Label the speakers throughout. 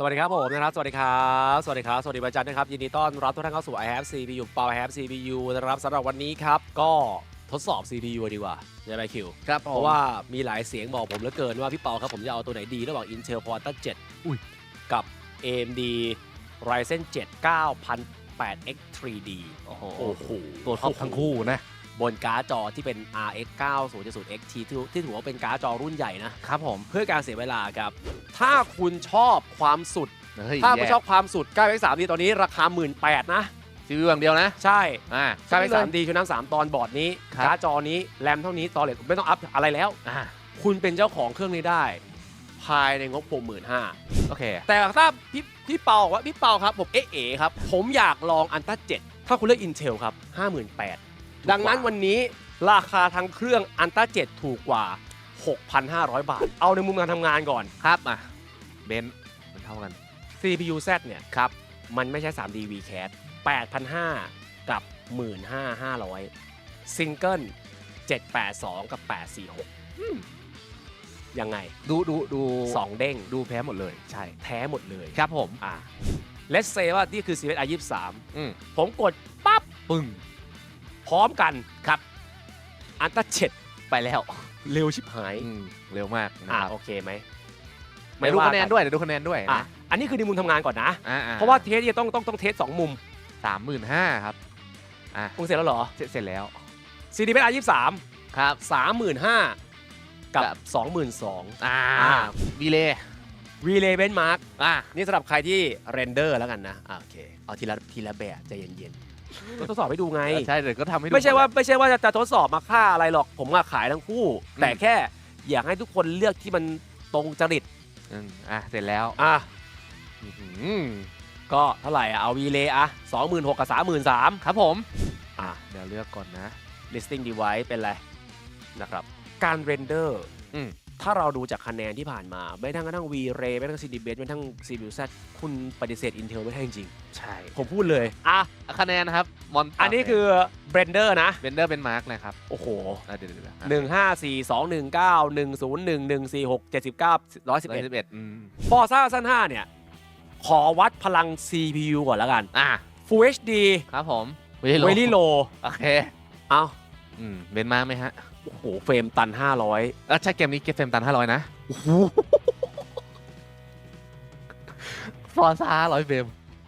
Speaker 1: สวัสดีครับผมนะครับ สวัสดีครับ สวัสดีครับ สวัสดีวันจันทร์นะครับ ยินดีต้อนรับทุกท่านเข้าสู่ i have CPU เปา i have CPU นะครับสำหรับวันนี้ครับ ก็ทดสอบ CPU ดีกว่าใช่ไหมคิว
Speaker 2: ครับ
Speaker 1: เพราะว่ามีหลายเสียงบอกผมเหลือเกินว่าพี่เปาครับผมจะเอาตัวไหนดี ระหว่าง Intel Core 7
Speaker 2: อุ้ย
Speaker 1: กับ AMD Ryzen 7 9008X 3D
Speaker 2: โอ้โห
Speaker 1: โอ้โห
Speaker 2: ตัวท็อปทั้งคู่นะ
Speaker 1: บนการ์ดจอที่เป็น RX 9070 XT ที่ที่ถือว่าเป็นการ์ดจอรุ่นใหญ่นะ
Speaker 2: ครับผม
Speaker 1: เพื่อการเสียเวลาครับ ถ้าคุณชอบความสุด
Speaker 2: เฮ้ย
Speaker 1: ถ้าคุณ
Speaker 2: แย่
Speaker 1: ชอบความสุด 9x 3D ตอนนี้ราคา 1 8ื่นนะ
Speaker 2: ซีวิวอย่างเดียวนะ
Speaker 1: ใช่
Speaker 2: อ่า
Speaker 1: 9x 3D ชุดน้ำสามตอนบอร์ดนี้
Speaker 2: ครับ
Speaker 1: การ์ดจอนี้แรมเท่านี้ตอเลตไม่ต้องอัพอะไรแล้ว
Speaker 2: อ่า
Speaker 1: คุณเป็นเจ้าของเครื่องนี้ได้ ภายในงบ65,000
Speaker 2: โอเค
Speaker 1: แต่ถ้าพี่พี่เปาบอกว่าพี่เปาครับผมเอ๊ะเอ๋ครับ ผมอยากลองอันต้า7ถ้าคุณเลือก Intel ครับ 58,000 ดังนั้นวันนี้ราคาทางเครื่องอันต้า7ถูกกว่า 6,500 บาท เอาในมุมการทำงานก่อน
Speaker 2: ครับอะเบนซ์มันเท่ากัน
Speaker 1: CPU Z เนี่ยครับ มันไม่ใช่ 3D VCAT 8,500 กับ 15,500ซิงเกิล782 กับ 846ยังไง
Speaker 2: ดูดูดู
Speaker 1: 2เด้ง
Speaker 2: ดูแพ้หมดเลย ใช่
Speaker 1: แท้หมดเลย
Speaker 2: ครับผม
Speaker 1: อ่า Let's say ว่านี่คือ CSI 23
Speaker 2: อืม
Speaker 1: ผมกดปั๊บ
Speaker 2: ปึ้ง
Speaker 1: พร้อมกันครับ อันต้าเจ็ด
Speaker 2: ไปแล้ว
Speaker 1: เร็วชิบหาย
Speaker 2: อืมเร็วมากนะ
Speaker 1: อ่า
Speaker 2: ครับ
Speaker 1: โอเคไหม
Speaker 2: เดี๋ยวดู
Speaker 1: ว่า
Speaker 2: คะแนนด้วยเดี๋ยวดูคะแนนด้วย
Speaker 1: อะ
Speaker 2: นะ
Speaker 1: อันนี้คือในมุมทำงานก่อนนะ
Speaker 2: อ่า
Speaker 1: เพราะว่าเทสเนี่ยต้องต้องต้องเทสสองมุม
Speaker 2: สามหมื่นห้าครับอะ
Speaker 1: มึงเสร็จแล้วเหรอ
Speaker 2: เสร็จเสร็จแล้ว
Speaker 1: ซีดีเป็นอายี่สาม
Speaker 2: ครับ
Speaker 1: สามหมื่นห้ากับ
Speaker 2: กับ
Speaker 1: สองหมื่นสอง
Speaker 2: อ่า
Speaker 1: อ่า
Speaker 2: วีเล่
Speaker 1: รีเลย์เบนมาร์ก
Speaker 2: อะ
Speaker 1: นี่สำหรับใครที่เรนเดอร์แล้วกันนะอ่าโอเค เอาทีละทีละแบบใจเย็นๆ ก็ทดสอบให้ดูไง
Speaker 2: ใช่เดี๋ยวก็ทำให้ดู
Speaker 1: ไม่ใช่ว่าไม่ใช่ว่าจะจะทดสอบมาค่าอะไรหรอกผมอะขายทั้งคู่
Speaker 2: อืม
Speaker 1: แต่แค่อยากให้ทุกคนเลือกที่มันตรงจริต
Speaker 2: อืมอะเสร็จแล้ว
Speaker 1: อะ
Speaker 2: อื้อหือ
Speaker 1: ก็เท่าไหร่อะเอาวีเลย์อะสองหมื่นหกกับสามหมื่นสาม
Speaker 2: ครับผม
Speaker 1: อะ
Speaker 2: เดี๋ยวเลือกก่อนนะ
Speaker 1: listing device เป็นอะไรนะครับ การเรนเดอร์
Speaker 2: อืม
Speaker 1: ถ้าเราดูจากคะแนนที่ผ่านมาไม่ทั้งกระทั่ง V-Ray ไม่ทั้ง CD b a s ไม่ทั้ง CPU Z คุณปฏิเสธ Intel ไม่ได้จริง
Speaker 2: ใช่
Speaker 1: ๆผมพูดเลย อะ
Speaker 2: คะแนนนะครับมอน
Speaker 1: อันนี้คือ Blender นะ
Speaker 2: เบนเดอร์เป็นมาร์กนะครับ
Speaker 1: โอ้โห
Speaker 2: อะเดี๋ยวเดี๋ยวเดี๋ยว
Speaker 1: หนึ่งห้าสี่สองหนึ่งเก้าหนึ่งศูนย์หนึ่งหนึ่งสี่หกเจ็ดสิบเก้าร้อยสิบ
Speaker 2: ร้อ
Speaker 1: เอ็
Speaker 2: ย
Speaker 1: ด
Speaker 2: สิบเอ็ดอืม
Speaker 1: ฟอร์ซ่าสั้น5เนี่ย ขอวัดพลัง CPU ก่อนแล้วกัน
Speaker 2: อะ
Speaker 1: Full HD
Speaker 2: ครับผมไม่ใช่
Speaker 1: เวลี่โล
Speaker 2: โอเค
Speaker 1: เอา
Speaker 2: อืมเบนมาร์กไหมฮะ
Speaker 1: โอ้โหเฟรมตัน 500
Speaker 2: อะใช่เกมนี้เกมเฟรมตันห้าร้อยนะฟอร์ซ่าร้อยเฟรม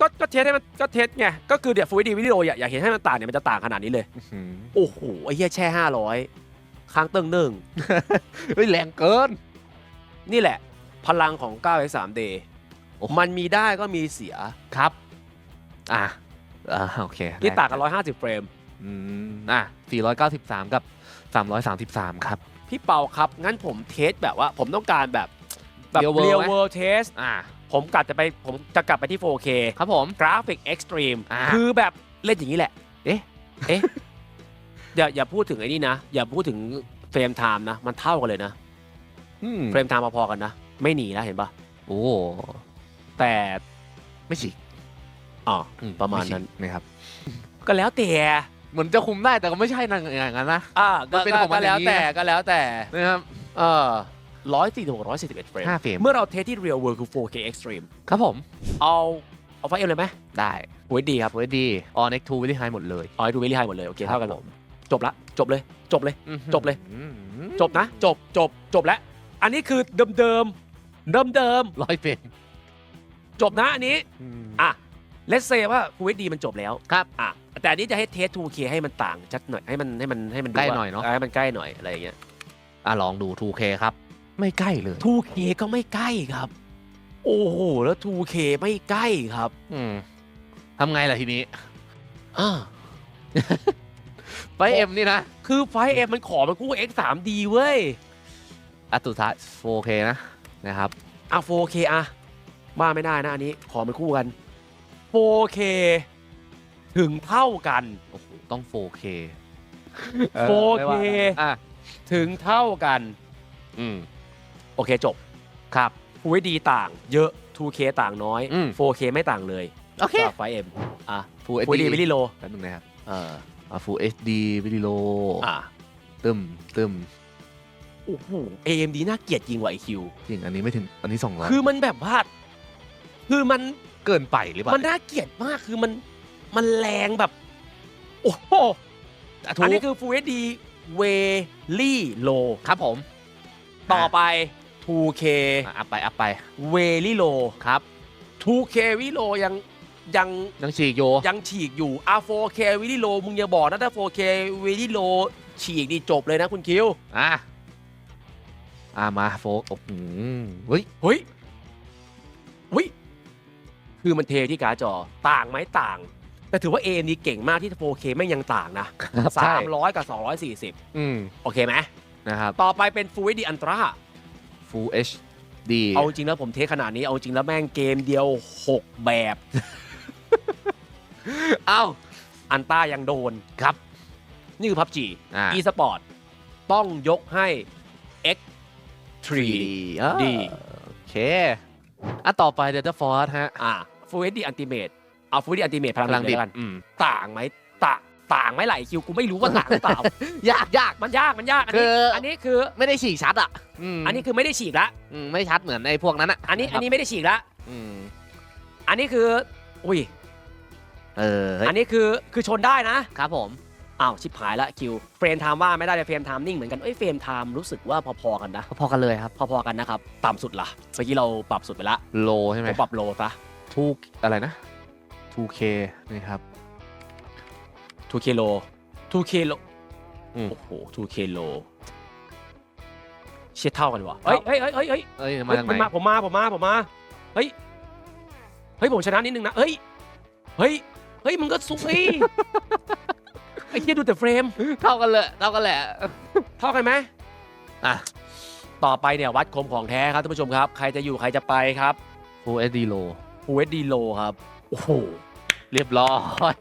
Speaker 1: ก็ก็เทสให้มันก็เทสไงก็คือเดี๋ยว Full HD วิดีโออยากอยากเห็นให้มันต่างเนี่ยมันจะต่างขนาดนี้เลย
Speaker 2: อื้อหือ
Speaker 1: โอ้โหไอ้เหี้ยแช่ 500 ค้างเติงหนึ่ง
Speaker 2: เฮ้ยแรงเกิน
Speaker 1: นี่แหละ พลังของ9 x 3 d
Speaker 2: โอ้โห
Speaker 1: มันมีได้ก็มีเสีย
Speaker 2: ครับ อะอ่าโอเค
Speaker 1: ที่ต่างกัน 150 เฟรม
Speaker 2: อืมอะสี่ร้อยเก้าสิบ สามกับสามร้อยสามสิบสามครับ
Speaker 1: พี่เปาครับ งั้นผมเทสแบบว่าผมต้องการแบบแบบ
Speaker 2: Real world
Speaker 1: real
Speaker 2: ไหม
Speaker 1: world test
Speaker 2: อะ
Speaker 1: ผมกลับจะไปผมจะกลับไปที่ 4K
Speaker 2: ครับผม
Speaker 1: กราฟิกเอ็กซ์ตรีม
Speaker 2: อ่า
Speaker 1: คือแบบเล่นอย่างนี้แหละ
Speaker 2: เอ๊ะ
Speaker 1: เอ๊ะ อย่าอย่าพูดถึงไอ้นี่นะ อย่าพูดถึงเฟรมไทม์นะ มันเท่ากันเลยนะ
Speaker 2: อืม
Speaker 1: เฟรมไทม์พอๆกันนะ ไม่หนีนะเห็นปะ
Speaker 2: โอ้
Speaker 1: แต่
Speaker 2: ไม่ฉีก
Speaker 1: อ๋อ
Speaker 2: อื
Speaker 1: ประมาณ
Speaker 2: ไฉีก
Speaker 1: นั้น
Speaker 2: นะครับ
Speaker 1: ก็แล้วแต่
Speaker 2: เหมือนจะคุมได้แต่ก็ไม่ใช่นั่นอย่างนั้นนะ
Speaker 1: อ่าก็
Speaker 2: มันเป็นของมัน
Speaker 1: ก็แล้ว
Speaker 2: อย่างนี้
Speaker 1: แต่ก็แล้วแต่
Speaker 2: นะครับ
Speaker 1: เออร้อยสี่สิบหกร้อยสี่สิบเอ็ดเฟรม
Speaker 2: ห้าเฟรม
Speaker 1: เมื่อเราเทสที่ real world คือ 4K extreme
Speaker 2: ครับผม
Speaker 1: เอาเอาไฟเอ็มเลยไหม
Speaker 2: ได้
Speaker 1: โอ้ยดีครับ
Speaker 2: เว้ยดีออเน็กทูวิลลี่ไฮหมดเลย
Speaker 1: เอาให้ดูเวลี่ไฮหมดเลยโอเคเท่ากันหมดจบละจบเลยจบเลย จบเลย
Speaker 2: อืม
Speaker 1: จบนะ จบจบจบแล้ว อันนี้คือเดิมเดิมเดิมเดิม
Speaker 2: ร้อยเฟรม
Speaker 1: ๆจบนะอันนี้ อะ เลสเซว่า Full HD มันจบแล้ว
Speaker 2: ครับ
Speaker 1: อะแต่อันนี้จะให้เทส 2K ให้มันต่างชัดหน่อยให้มันให้มันให้มันดู
Speaker 2: ใกล้
Speaker 1: ว่า
Speaker 2: หน่อยเนอะ
Speaker 1: ให้มันใกล้หน่อยอะไรอย่างเงี้ย
Speaker 2: อะลองดู 2K ครับ ไม่ใกล้เลย
Speaker 1: 2K ก็ไม่ใกล้ครับ โอ้โหแล้ว 2K ไม่ใกล้ครับ
Speaker 2: อืมทำไงล่ะทีนี้
Speaker 1: อ่า
Speaker 2: ไฟเอ็มนี่นะ
Speaker 1: คือไฟเอ็มมันขอมันคู่ X 3 D เว้ย
Speaker 2: อะสุดท้าย 4K นะนะครับ
Speaker 1: อะ 4K อะบ้าไม่ได้นะอันนี้ขอมันคู่กัน 4K ถึงเท่ากัน
Speaker 2: โอ้โหต้อง 4K
Speaker 1: 4K
Speaker 2: อะ
Speaker 1: ถึงเท่ากัน
Speaker 2: อืม
Speaker 1: โอเคจบ
Speaker 2: ครับ
Speaker 1: Full HD ต่างเยอะ 2K ต่างน้อย
Speaker 2: อืม
Speaker 1: 4K ไม่ต่างเลย
Speaker 2: โอเค
Speaker 1: สำหรับไฟเอ็มอะ
Speaker 2: Full
Speaker 1: Full
Speaker 2: HD
Speaker 1: HD วิดีโล
Speaker 2: แป๊บนึงนะครับ
Speaker 1: เออ
Speaker 2: อะ Full HD วิดีโอ
Speaker 1: อะ
Speaker 2: ตึมตึม
Speaker 1: โอ้โห AMD น่าเกลียดจริงว่ะไอคิว
Speaker 2: จริงอันนี้ไม่ถึงอันนี้200
Speaker 1: คือมันแบบว่า คือมัน
Speaker 2: เกินไปหรือเปล่า
Speaker 1: มันน่าเกลียดมากคือมันมันแรงแบบ โอ้โห
Speaker 2: อะถู
Speaker 1: อัน
Speaker 2: ก
Speaker 1: นี้คือ Full HD Very Low
Speaker 2: ครับผม
Speaker 1: ต่อไป 2K
Speaker 2: อะอัพไปอัพไป
Speaker 1: Very Low
Speaker 2: ครับ
Speaker 1: 2K Very Low ยังยัง
Speaker 2: ยังฉีกโย
Speaker 1: ยังฉีกอยู่อะ 4K Very Low มึงอย่าบอกนะถ้า 4K Very Low ฉีกดีจบเลยนะคุณคิว
Speaker 2: อะอะมาโฟกโอ้โหเฮ้ย
Speaker 1: เฮ้ยเฮ้ย คือมันเทที่การ์ดจอต่างไหมต่าง แต่ถือว่า AMD เก่งมากที่ 4K ไม่งยังต่างนะ
Speaker 2: ใช่
Speaker 1: 300 กับ 240
Speaker 2: อืม
Speaker 1: โอเคไหม
Speaker 2: นะครับ
Speaker 1: ต่อไปเป็น Full HD Ultra
Speaker 2: Full HD
Speaker 1: เอาจริงแล้วผมเทสขนาดนี้เอาจริงแล้วแม่งเกมเดียว 6 แบบ
Speaker 2: เอ้า
Speaker 1: อันต้ายังโดน
Speaker 2: ครับ
Speaker 1: นี่คือ PUBG
Speaker 2: อ่า
Speaker 1: eSport ต้องยกให้ X3
Speaker 2: อ่า
Speaker 1: ดี
Speaker 2: โอเค อะ ต่อไป Delta Force ฮะ
Speaker 1: อ่า Full HD Ultimate เอา Full HD Ultimate พลัง
Speaker 2: พลัง
Speaker 1: บิ
Speaker 2: บิ
Speaker 1: ด
Speaker 2: ด
Speaker 1: เลยกัน
Speaker 2: อืม
Speaker 1: ต่างไหมต่างต่างไหมไหลคิวกูไม่รู้ว่าต่างหรือเปล่า
Speaker 2: ยากยาก
Speaker 1: มันยากมันยากอัน
Speaker 2: คื
Speaker 1: นี้
Speaker 2: ออั
Speaker 1: อันนี้คือ
Speaker 2: ไม่ได้ฉีกชัดอะม
Speaker 1: อันนี้คือไม่ได้ฉีกละ
Speaker 2: อืมไม่ชัดเหมือนไอ้พวกนั้นอะ
Speaker 1: อันนี้อันนี้ไม่ได้ฉีกละ
Speaker 2: อืม
Speaker 1: อันนี้คือ อุ้ย
Speaker 2: เออเฮ้ย
Speaker 1: อันนี้คือคือชนได้นะ
Speaker 2: ครับผม
Speaker 1: อ้าวชิบหายละคิวเฟรมไทม์ว่าไม่ได้แต่เฟรมไทม์นิ่งเหมือนกันเอ้ยเฟรมไทม์รู้สึกว่าพอๆกันนะ
Speaker 2: พอๆกันเลยครับ
Speaker 1: พอๆกันนะครับต่ำสุดละเมื่อกี้เราปรับสุดไปละ
Speaker 2: โลใช่ไหม
Speaker 1: ผมปรับโลซะ
Speaker 2: ทูอะไรนะ 2K นี่ครับ
Speaker 1: 2K โล 2K โล
Speaker 2: อืม
Speaker 1: โอ้โห 2K โลเชี่ยเท่ากันวะเฮ้ยเฮ้ยเฮ้ยเฮ้ยเฮ้ย
Speaker 2: เอ้ยมา
Speaker 1: เฮ้ย
Speaker 2: จากไห
Speaker 1: มัน
Speaker 2: น
Speaker 1: มาผมมาผมมาผมมาเฮ้ยเฮ้ยผมชนะนิดนึงนะเฮ้ยเฮ้ยเฮ้ยมึงก็สุกเฮ้ยไอ้เหี้ยดูแต่เฟรม
Speaker 2: เท่ากันเลยเท่ากันแหละ
Speaker 1: เท่ากันไหม
Speaker 2: อะ
Speaker 1: ต่อไปเนี่ยวัดคมของแท้ครับท่านผู้ชมครับ ใครจะอยู่ใครจะไปครับ
Speaker 2: Full HD Low
Speaker 1: Full HD Low ครับ โอ้โห
Speaker 2: เรียบร้อย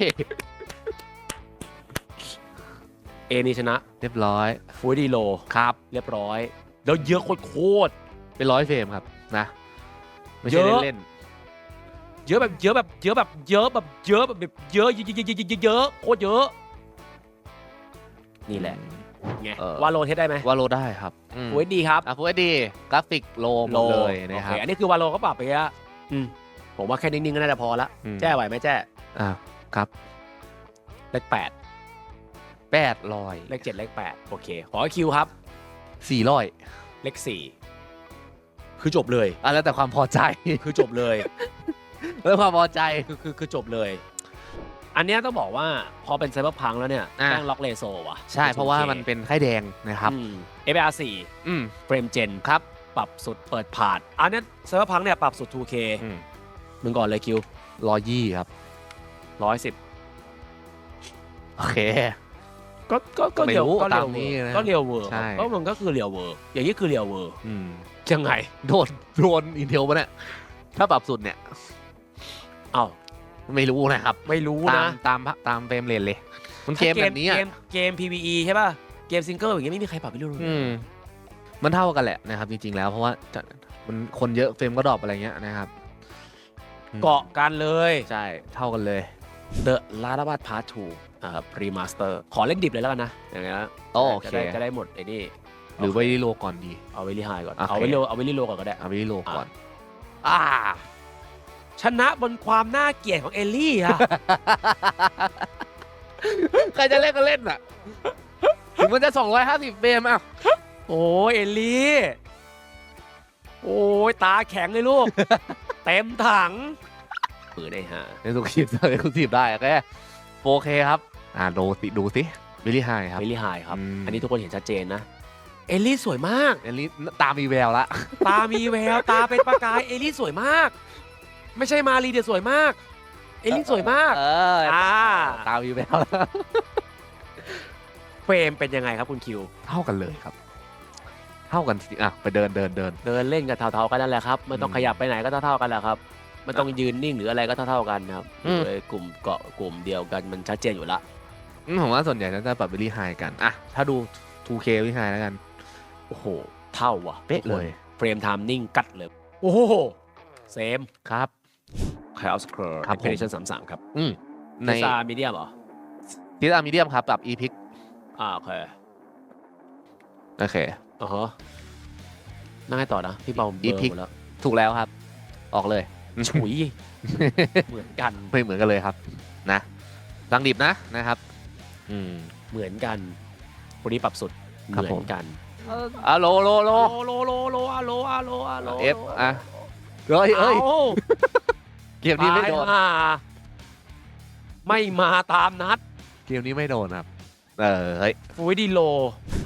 Speaker 1: เอนี่ชนะ
Speaker 2: เรียบร้อย
Speaker 1: Full HD Low
Speaker 2: ครับ
Speaker 1: เรียบร้อย แล้วเยอะโคตร
Speaker 2: เป็นร้อยเฟรมครับนะ ไม่
Speaker 1: เย
Speaker 2: ใช่
Speaker 1: อะ
Speaker 2: เล่น
Speaker 1: ๆเยอะแบบเยอะแบบเยอะแบบเยอะแบบเยอะแบบเยอะเยอะเยอะเยอะเยอะเยอะโคตรเยอะ นี่แหละไง
Speaker 2: เออ
Speaker 1: ว่าโลเทสได้ไหม
Speaker 2: วาโลได้ครับอืม
Speaker 1: Full HD ครับ
Speaker 2: อะ Full HD กราฟิกโลหมดเลยนะค
Speaker 1: โอ
Speaker 2: รับ
Speaker 1: อันนี้คือวาโลก็ปรับไปอะอืม ผมว่าแค่นิ่งๆก็น่าจะพอละ
Speaker 2: อืม
Speaker 1: แจ้ไหวไหมแจ้
Speaker 2: อ่าครับ
Speaker 1: เลขแปด
Speaker 2: แปดลอย
Speaker 1: เลขเจ็ดเลขแปดโอเค ขอคิวครับ
Speaker 2: สี่ร้อย
Speaker 1: เลขสี่คือจบเลย
Speaker 2: อะแล้วแต่ความพอใจ
Speaker 1: คือจบเลย
Speaker 2: แล้วความพอใจ
Speaker 1: คือคือคือจบเลย อันเนี้ยต้องบอกว่าพอเป็นไซเบอร์พังแล้วเนี่ย
Speaker 2: อะ
Speaker 1: แม่งล็อกเลโซว่ะ
Speaker 2: ใช่เพราะว่ามันเป็นไข้แดงนะครับ
Speaker 1: เอฟอาร์สี่
Speaker 2: อืม
Speaker 1: เฟรมเจนครับ ปรับสุดเปิดผ่านอันเนี้ไซเบอร์พังเนี่ยปรับสุด 2K
Speaker 2: อืม
Speaker 1: มึงก่อนเลยคิว
Speaker 2: ร้อยยี่ครับ
Speaker 1: ร้อยสิบ
Speaker 2: โอเค
Speaker 1: ก็ก็ก็
Speaker 2: ไม่
Speaker 1: เรียว
Speaker 2: รู้
Speaker 1: ก็เรียว
Speaker 2: ตามนี้
Speaker 1: เวอร์
Speaker 2: นะ
Speaker 1: ก็เรียวเวอร์
Speaker 2: ใช่
Speaker 1: ก็มันก็คือเรียวเวอร์อย่างนี้คือเรียวเวอร์
Speaker 2: อืม
Speaker 1: ยังไง
Speaker 2: โดนโดนอินเทลปะเนี่ยถ้าปรับสุดเนี่ย
Speaker 1: อ้าว
Speaker 2: ไม่รู้นะครับ
Speaker 1: ไม่รู้
Speaker 2: ตา
Speaker 1: นะ
Speaker 2: มตามตามเฟรมเรทเลยมันเกมแบบนี้
Speaker 1: เก
Speaker 2: อะ
Speaker 1: มเกม PVE ใช่ป่ะเกมซิงเกิลอย่างเงี้ยไม่มีใครปรับไปเรื่อย
Speaker 2: อืมมันเท่ากันแหละนะครับจริงๆแล้วเพราะว่าจะมันคนเยอะเฟรมก็ดรอปอะไรเงี้ยนะครับ
Speaker 1: เกาะกันเลย
Speaker 2: ใช่ เท่ากันเลย
Speaker 1: The Last of Us Part 2อ่าครับรีมาสเตอร์ขอเล่นดิบเลยแล้วกันนะ อย่างเงี้ย
Speaker 2: โอเค
Speaker 1: จะได้จะได้หมดไอ้นี่
Speaker 2: หรือไว้ที่โลก่อนดี
Speaker 1: เอาไว้ที่ไฮก่อน
Speaker 2: โอเค
Speaker 1: เอาไว้โลเอาไว้ที่โลก่อนก็ได้
Speaker 2: เอาไว้ที่โลก่อน
Speaker 1: อ่า ชนะบนความน่าเกลียดของเอลลี่อะ
Speaker 2: ใครจะเล่นก็เล่นอะ ถึงมันจะ 250เฟรมอะ
Speaker 1: โอ้ยเอลลี่ โอ้ยตาแข็งเลยลูก เต็มถังปืนได้ฮะ
Speaker 2: ในสุขีบในสุขีบได้โอเคโอเคครับ อ่าดูสิดูสิวิลลี่ไฮครับ
Speaker 1: เอลลี่ไฮครับ
Speaker 2: อืม
Speaker 1: อันนี้ทุกคนเห็นชัดเจนนะ เอลลี่สวยมาก
Speaker 2: อันนี้ตามมีแววละ
Speaker 1: ตามีแวว ตาเป็นประกาย เอลลี่สวยมาก ไม่ใช่มารีเดียสวยมาก เอลลี่สวยมาก
Speaker 2: เออ
Speaker 1: อ่า
Speaker 2: ตามมีแววแล้ว
Speaker 1: เฟรมเป็นยังไงครับคุณคิว
Speaker 2: เท่ากันเลยครับ เท่ากันสิอะไปเดินเดินเดิน
Speaker 1: เดินเล่นกันเท่าๆกันนั่นแหละครับไม่ต้อง
Speaker 2: อืม
Speaker 1: ขยับไปไหนก็เท่าๆกันแหละครับไม่ต้องยืนนิ่งหรืออะไรก็เท่าๆกันนะครับ
Speaker 2: อืม
Speaker 1: โดยกลุ่มเกาะกลุ่มเดียวกันมันชัดเจนอยู่ละ
Speaker 2: อืมผมว่าส่วนใหญ่น่าจะปรับวิลลี่ไฮกันอะถ้าดู 2K วิลลี่ไฮแล้วกัน
Speaker 1: โอ้โห เท่าว่ะ
Speaker 2: เป๊ะเลย
Speaker 1: เฟรมไทม์นิ่งกัดเลย โอ้โหเซม
Speaker 2: ครับ
Speaker 1: คายอัลสเคอร์
Speaker 2: ครับผม
Speaker 1: เพลชั่นสามสามครับ
Speaker 2: อืม
Speaker 1: ใน
Speaker 2: ใน
Speaker 1: ซามีเดียมเหรอ
Speaker 2: ทิสอามีเดียมครับปรับ e p i c
Speaker 1: อ่าโอเค
Speaker 2: โอเค
Speaker 1: อ่าฮะนั่งให้ต่อนะ พี่เปาเบลอร์
Speaker 2: Epic
Speaker 1: หมดแล้ว
Speaker 2: ถูกแล้วครับ ออกเลย
Speaker 1: ฉุย เหมือนกัน
Speaker 2: ไม่เหมือนกันเลยครับ นะรังดิบนะนะครับ อืม
Speaker 1: เหมือนกันวันนี้ปรับสุด
Speaker 2: ครับ
Speaker 1: เหมื
Speaker 2: ผ
Speaker 1: อ
Speaker 2: ม
Speaker 1: นกัน
Speaker 2: อะโลโลโล
Speaker 1: โลโลโลอะโลอะโลอะโล
Speaker 2: เอฟอะเอ้ยเอ้ย
Speaker 1: อา
Speaker 2: เกมนี้ไม่โดน
Speaker 1: ตายห่าไม่มาตามนัด
Speaker 2: เกมนี้ไม่โดนครับ เออเฮ้ย
Speaker 1: ฟูดีโล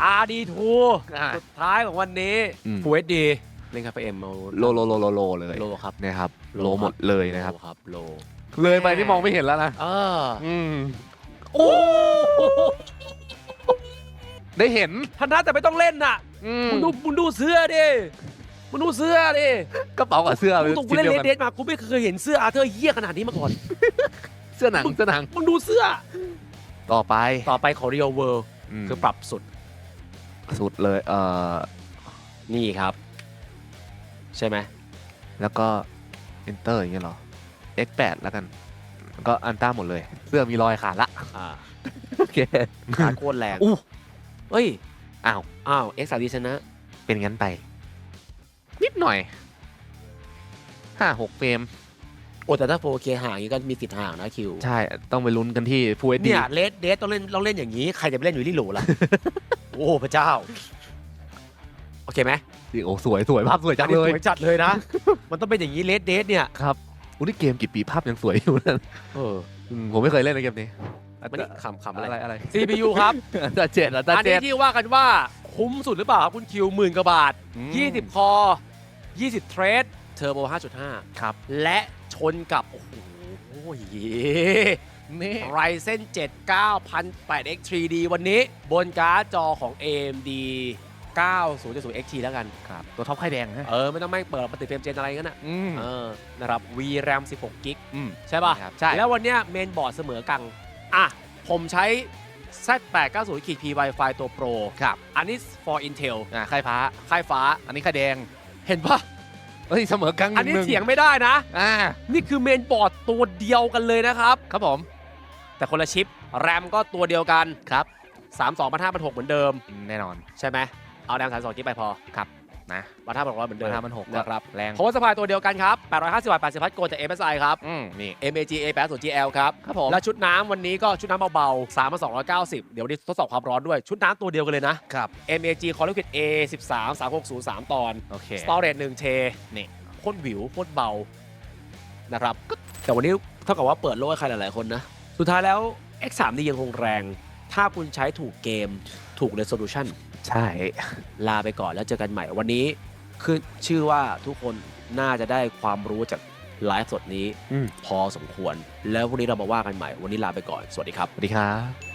Speaker 1: อาร์ดีทู
Speaker 2: อะ
Speaker 1: สุดท้ายของวันนี้
Speaker 2: อืม
Speaker 1: ฟูเอสดีเล่นคาเฟเอ็มเอา
Speaker 2: โลโลโลโลโลเลย
Speaker 1: โลครับ
Speaker 2: นะครับโลหมดเลยนะครับ
Speaker 1: โลครับโล
Speaker 2: เลยไปที่มองไม่เห็นแล้วนะ
Speaker 1: เออ
Speaker 2: อืม
Speaker 1: โอ้
Speaker 2: ได้เห็น
Speaker 1: ธนัทแต่ไม่ต้องเล่นน่ะ
Speaker 2: อืม
Speaker 1: มึงดูมึงดูเสื้อดิมึงดูเสื้อดิ
Speaker 2: กระเป๋ากับเสื้อ
Speaker 1: กูตรงกู
Speaker 2: ชิ้น
Speaker 1: เล่น
Speaker 2: เดียว
Speaker 1: เล
Speaker 2: กั
Speaker 1: ดเดสมากูไม่เคยเห็นเสื้ออาร์เธอร์เฮี้ยขนาดนี้มาก่อน
Speaker 2: เสื้อหนังเสื้อหนัง
Speaker 1: มึงดูเสื้อ
Speaker 2: ต่อไป
Speaker 1: ต่อไปของ Real World
Speaker 2: ม
Speaker 1: คือปรับสุด
Speaker 2: สุดเลยเอ่อ
Speaker 1: นี่ครับ ใช่ไหม
Speaker 2: แล้วก็ enter อย่างเงี้ยเหรอ x8 แล้วกัน ก็อันต้าหมดเลยเสื้อมีรอยขาดละ
Speaker 1: อ่า
Speaker 2: โอเค
Speaker 1: ขาโคตรแรง
Speaker 2: อู้
Speaker 1: เฮ้ย
Speaker 2: อ้าว
Speaker 1: อ้าว X 3 D ชนะ
Speaker 2: เป็นงั้นไป นิดหน่อยห้าหกเฟรม
Speaker 1: โอ้แต่ถ้า 4K ห่างอย่างนี้ก็มีสิทธิ์ห่างนะคิว
Speaker 2: ใช่ ต้องไปลุ้นกันที่ Full HD
Speaker 1: เนี่ยเลดเดสต้องเล่นต้องเล่นอย่างนี้ ใครจะไปเล่นอยู่ที่โหลล่ะ โอ้พระเจ้า โอเคไหม
Speaker 2: โอ้สวยสวยภาพสวยจังเลย
Speaker 1: อันนี้สวยจัดเลยนะ มันต้องเป็นอย่างนี้เลดเดสเนี่ย
Speaker 2: ครับอุ้ยนี่เกมกี่ปีภาพยังสวยอยู่นั่น
Speaker 1: เออ
Speaker 2: อืมผมไม่เคยเล่นในเกมนี้
Speaker 1: มันนี่ขำๆ
Speaker 2: อะ
Speaker 1: อะไร
Speaker 2: ไรอะไร
Speaker 1: CPU ครับ
Speaker 2: อันตาเจ็ดอันตา
Speaker 1: อัน
Speaker 2: เจ็
Speaker 1: นี้
Speaker 2: ด
Speaker 1: ที่ว่ากันว่าคุ้มสุดหรือเปล่าครับคุณคิวหมื่นกว่าบาท
Speaker 2: อืม
Speaker 1: 20 คอ 20 เทรด เทอร์โบ 5.5
Speaker 2: ครับ
Speaker 1: และชนกับ โอ้โห
Speaker 2: นี่
Speaker 1: Ryzen 7 9008 X3D วันนี้บนการ์ดจอของ AMD 9070 XT แล้วกัน
Speaker 2: ครับ ตัวท็อปไข่แดงฮะ
Speaker 1: เออ ไม่ต้องแม่งเปิดปฏิเฟรมเจนอะไรกันนะ
Speaker 2: อืม
Speaker 1: เออ นะครับ VRAM 16กิก
Speaker 2: อืม
Speaker 1: ใช่ป่ะ
Speaker 2: ครับใช่
Speaker 1: แล้ววันเนี้ยเมนบอร์ดเสมอกัง อะ ผมใช้ Z890 ขีด P Wi-Fi ตัว Pro
Speaker 2: ครับ
Speaker 1: อันนี้ for Intel
Speaker 2: อ่าไข่ฟ้า
Speaker 1: ค่ายฟ้า
Speaker 2: อันนี้ไข่แดง
Speaker 1: เห็นปะ
Speaker 2: เฮ้ยเสมอกัง
Speaker 1: อันนี้
Speaker 2: หง
Speaker 1: เถียงไม่ได้นะ
Speaker 2: อ่า
Speaker 1: นี่คือเมนบอร์ดตัวเดียวกันเลยนะครับ
Speaker 2: ครับผม
Speaker 1: แต่คนละชิป แรมก็ตัวเดียวกัน
Speaker 2: ครับ
Speaker 1: 3 2 5 6 0เหมือนเดิม
Speaker 2: แน่นอน
Speaker 1: ใช่ไหม เอาแรม 32 กิกไปพอ
Speaker 2: นะ
Speaker 1: วันห้า6 0 0เหมือนเดิม
Speaker 2: ห้าพันหก
Speaker 1: นะครับ
Speaker 2: แรง
Speaker 1: เพราะว่าสปายตัวเดียวกันครับ850บาท80พัทโกจาก MSI ครับ
Speaker 2: อืมนี่
Speaker 1: MAG A80 GL ครับ
Speaker 2: ครับผม
Speaker 1: แล้วชุดน้ำวันนี้ก็ชุดน้ำเบาๆ3มา290 เดี๋ยววันนี้ทดสอบความร้อนด้วยชุดน้ำตัวเดียวกันเลยนะ
Speaker 2: ครับ
Speaker 1: MAG c o l l i q u i d A13 3603 ตอน
Speaker 2: โอเค
Speaker 1: Storage 1เท
Speaker 2: นี่
Speaker 1: โคตรวิวโคตรเบานะครับแต่วันนี้เท่ากับว่าเปิดโลกให้ใครหลายๆคนนะสุดท้ายแล้ว X3D ยังคงแรง ถ้าคุณใช้ถูกเกมถูก resolution
Speaker 2: ใช่
Speaker 1: ลาไปก่อนแล้วเจอกันใหม่วันนี้คือชื่อว่าทุกคนน่าจะได้ความรู้จากไลฟ์สดนี้
Speaker 2: อืม
Speaker 1: พอสมควร แล้ววันนี้เรามาว่ากันใหม่ วันนี้ลาไปก่อน สวัสดีครับ
Speaker 2: สวัสดีครับ